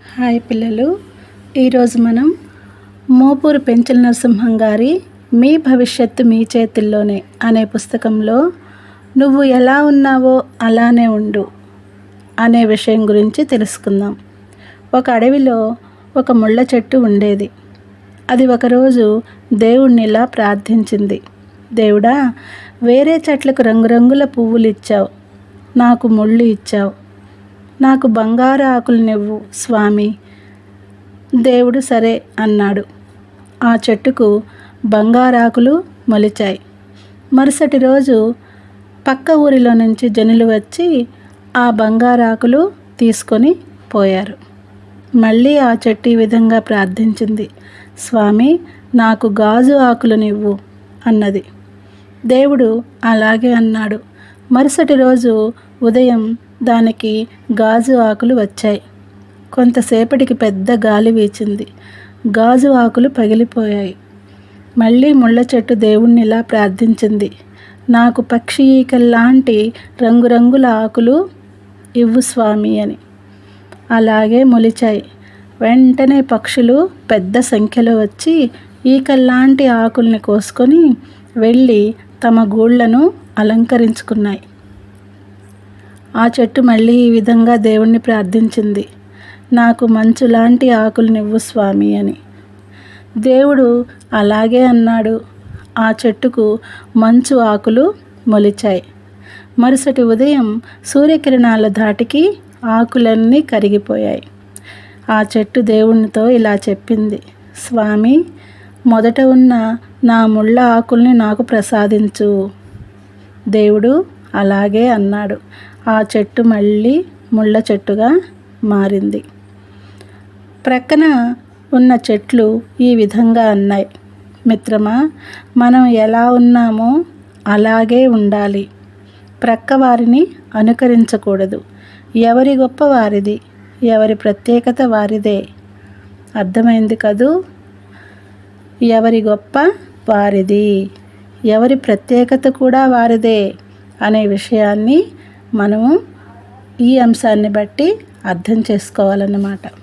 Hi పిల్లలు. ఈరోజు మనం మోపూరు పెంచల నరసింహం గారి మీ భవిష్యత్తు మీ చేతుల్లోనే అనే పుస్తకంలో నువ్వు ఎలా ఉన్నావో అలానే ఉండు అనే విషయం గురించి తెలుసుకుందాం. ఒక అడవిలో ఒక ముళ్ళ చెట్టు ఉండేది. అది ఒకరోజు దేవుణ్ణి ఇలా ప్రార్థించింది. దేవుడా వేరే చెట్లకు రంగురంగుల పువ్వులు ఇచ్చావు నాకు ముళ్ళు ఇచ్చావు. నాకు బంగారు ఆకులనివ్వు స్వామి. దేవుడు సరే అన్నాడు. ఆ చెట్టుకు బంగారాకులు మొలిచాయి. మరుసటి రోజు పక్క ఊరిలో నుంచి జనులు వచ్చి ఆ బంగారాకులు తీసుకొని పోయారు. మళ్ళీ ఆ చెట్టు ఈ విధంగా ప్రార్థించింది. స్వామి నాకు గాజు ఆకులనివ్వు అన్నది. దేవుడు అలాగే అన్నాడు. మరుసటి రోజు ఉదయం దానికి గాజు ఆకులు వచ్చాయి. కొంతసేపటికి పెద్ద గాలి వీచింది. గాజు ఆకులు పగిలిపోయాయి. మళ్ళీ ముళ్ళ చెట్టు దేవుణ్ణి ఇలా ప్రార్థించింది. నాకు పక్షి ఈకల్లాంటి రంగురంగుల ఆకులు ఇవ్వు స్వామి అని. అలాగే మొలిచాయి. వెంటనే పక్షులు పెద్ద సంఖ్యలో వచ్చి ఈకల్లాంటి ఆకుల్ని కోసుకొని వెళ్ళి తమ గూళ్ళను అలంకరించుకున్నాయి. ఆ చెట్టు మళ్ళీ ఈ విధంగా దేవుణ్ణి ప్రార్థించింది. నాకు మంచులాంటి ఆకులనివ్వు స్వామి అని. దేవుడు అలాగే అన్నాడు. ఆ చెట్టుకు మంచు ఆకులు మొలిచాయి. మరుసటి ఉదయం సూర్యకిరణాల ధాటికి ఆకులన్నీ కరిగిపోయాయి. ఆ చెట్టు దేవునితో ఇలా చెప్పింది. స్వామి మొదట ఉన్న నా ముళ్ళ ఆకుల్ని నాకు ప్రసాదించు. దేవుడు అలాగే అన్నాడు. ఆ చెట్టు మళ్ళీ ముళ్ళ చెట్టుగా మారింది. ప్రక్కన ఉన్న చెట్లు ఈ విధంగా అన్నాయి. మిత్రమా మనం ఎలా ఉన్నామో అలాగే ఉండాలి. ప్రక్క వారిని అనుకరించకూడదు. ఎవరి గొప్ప వారిది ఎవరి ప్రత్యేకత వారిదే. అర్థమైంది కదూ? ఎవరి గొప్ప వారిది ఎవరి ప్రత్యేకత కూడా వారిదే. అనే విషయాన్ని మనము ఈ అంశాన్ని బట్టి అర్థం చేసుకోవాలన్నమాట.